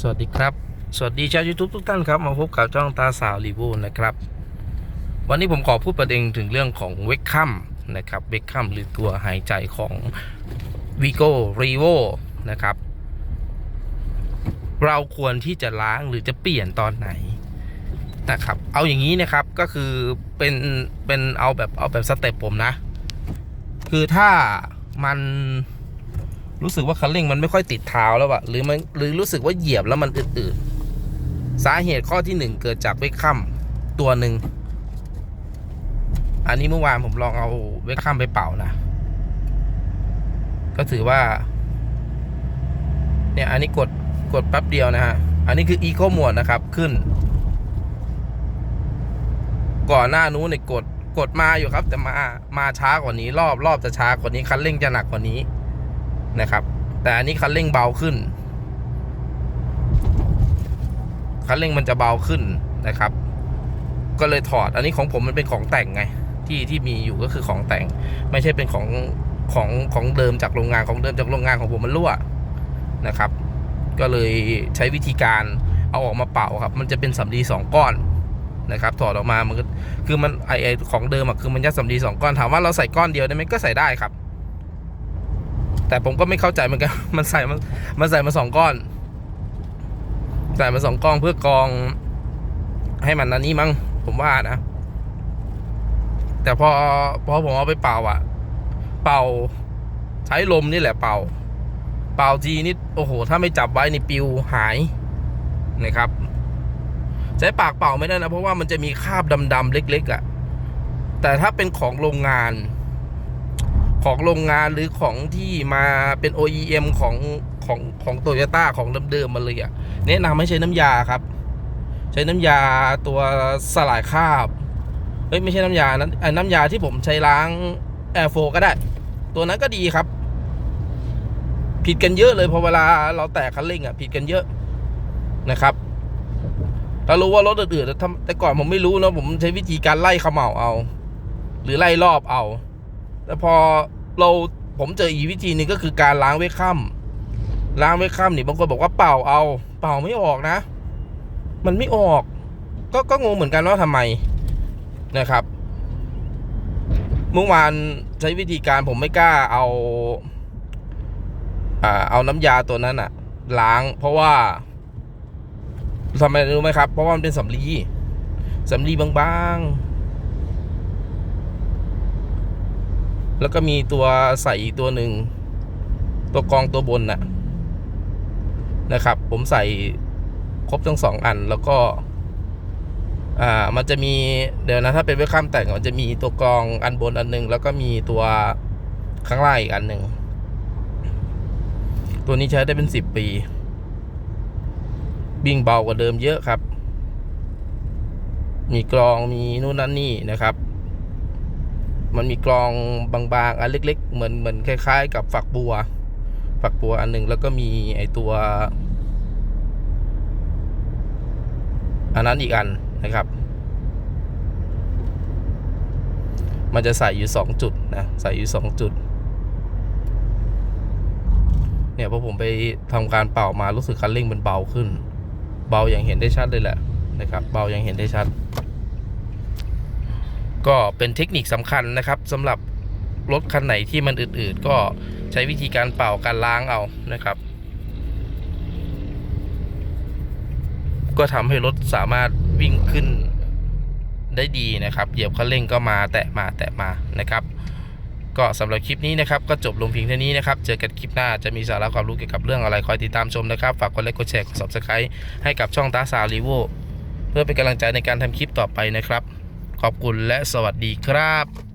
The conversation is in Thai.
สวัสดีครับ สวัสดีชาว YouTube ทุกท่านครับ มาพบกับจ้องตาสาวรีวิวนะครับ วันนี้ผมขอพูดประเด็นถึงเรื่องของเวกคัมนะครับเวกคัมหรือตัวหายใจของ v i g o r e v o นะครับ เราควรที่จะล้างหรือจะเปลี่ยนตอนไหนนะครับ เอาอย่างนี้นะครับก็คือเป็นเป็นเอาแบบเอาแบบสเต็ปผมนะ คือถ้ามัน รู้สึกว่าคันเร่งมันไม่ค่อยติดเท้าแล้วอะหรือมันหรือรู้สึกว่าเหยียบแล้วมันอืดๆสาเหตุข้อที่หนึ่งเกิดจากเวกคัมตัวหนึ่งอันนี้เมื่อวานผมลองเอาเวกคัมไปเป่านะก็ถือว่า เนี่ยอันนี้กดกดแป๊บเดียวนะฮะ อันนี้คืออีโคโหมดนะครับขึ้น ก่อนหน้านู้นเนี่ยกดกดมาอยู่ครับ แต่มามาช้ากว่านี้ รอบรอบจะช้ากว่านี้คันเร่งจะหนักกว่านี้ นะครับ แต่อันนี้คันเร่งเบาขึ้น คันเร่งมันจะเบาขึ้นนะครับ ก็เลยถอด อันนี้ของผมมันเป็นของแต่งไง ที่ที่มีอยู่ก็คือของแต่ง ไม่ใช่เป็นของของของเดิมจากโรงงานของเดิมจากโรงงานของผมมันรั่วนะครับ ก็เลยใช้วิธีการเอาออกมาเป่าครับ มันจะเป็นสำลีสองก้อนนะครับถอดออกมามันก็คือมันไอไอของเดิมอะคือมันยัดสำลีสองก้อนถามว่าเราใส่ก้อนเดียวได้ไหมก็ใส่ได้ครับ แต่ผมก็ไม่เข้าใจเหมือนกัน มันใส่มันมันใส่มาสองก้อน ใส่มาสองก้อนเพื่อกอง ให้มันอันนี้มั้งผมว่านะ แต่พอพอผมเอาไปเป่าอะเป่า ใช้ลมนี่แหละเป่า เป่าทีนี่โอ้โห ถ้าไม่จับไว้นี่ปิวหายนะครับ ใช้ปากเป่าไม่ได้นะ เพราะว่ามันจะมีคราบดำๆเล็ก ๆอะ่ะแต่ถ้าเป็นของโรงงาน ของโรงงานหรือของที่มาเป็น OEM ของของของโตโยต้าของเดิมๆมาเลยอะ่ะแนะนำให้ใช้น้ำยาครับ ใช้น้ำยาตัวสลายคราบเอ้ยไม่ใช่น้ำยานั้นน้ำยาที่ผมใช้ล้างแอร์โฟก็ได้ ตัวนั้นก็ดีครับ ผิดกันเยอะเลยพอเวลาเราแตกคันเร่งอะผิดกันเยอะนะครับเรารู้ว่ารถอื่นๆแต่ก่อนผมไม่รู้นะผมใช้วิธีการไล่ขม่าเอา หรือไล่รอบเอา แต่พอเราผมเจออีกวิธีนึงก็คือการล้างเวค่ำล้างเวค่ำนี่บางคนบอกว่าเป่าเอา เป่าไม่ออกนะ มันไม่ออก ก็ก็งงเหมือนกันว่าทำไมนะครับ เมื่อวานใช้วิธีการผมไม่กล้าเอาอ่าเอาน้ำยาตัวนั้นอะล้าง เพราะว่าทำไมรู้ไหมครับ เพราะว่ามันเป็นสำลีสำลีบางๆ แล้วก็มีตัวใส่อีกตัวหนึ่ง ตัวกองตัวบนน่ะนะครับ ผมใส่ครบทั้งสองอันแล้วก็อ่ามันจะมีเดี๋ยวนะถ้าเป็นเวลคัมแต่งมันจะมีตัวกองอันบนอันหนึง แล้วก็มีตัวข้างล่างอีกอันหนึ่งตัวนี้ใช้ได้เป็นสิบปีบิ่งเบากว่าเดิมเยอะครับ มีกรองมีนู่นนั่นนี่นะครับ มันมีกรองบางๆอันเล็ก ๆ เหมือนเหมือนคล้าย ๆ กับฝักบัว ฝักบัวอันหนึ่งแล้วก็มีไอตัวอันนั้นอีกอันนะครับ มันจะใส่อยู่สองจุดนะใส่อยู่สองจุด เนี่ยพอผมไปทำการเป่ามารู้สึกคันเร่งมันเบาขึ้น เบาอย่างเห็นได้ชัดเลยแหละนะครับ เบาอย่างเห็นได้ชัด ก็เป็นเทคนิคสำคัญนะครับสำหรับรถคันไหนที่มันอืดๆก็ใช้วิธีการเป่าการล้างเอานะครับ ก็ทำให้รถสามารถวิ่งขึ้นได้ดีนะครับเหยียบคันเร่งก็มาแตะมาแตะมานะครับ ก็สำหรับคลิปนี้นะครับ ก็จบลงเพียงเท่านี้นะครับ เจอกันคลิปหน้าจะมีสาระความรู้เกี่ยวกับเรื่องอะไรคอยติดตามชมนะครับ ฝากกดไลค์กดแชร์กด subscribe ให้กับช่องตาสาวรีโวเพื่อเป็นกำลังใจในการทำคลิปต่อไปนะครับ ขอบคุณและสวัสดีครับ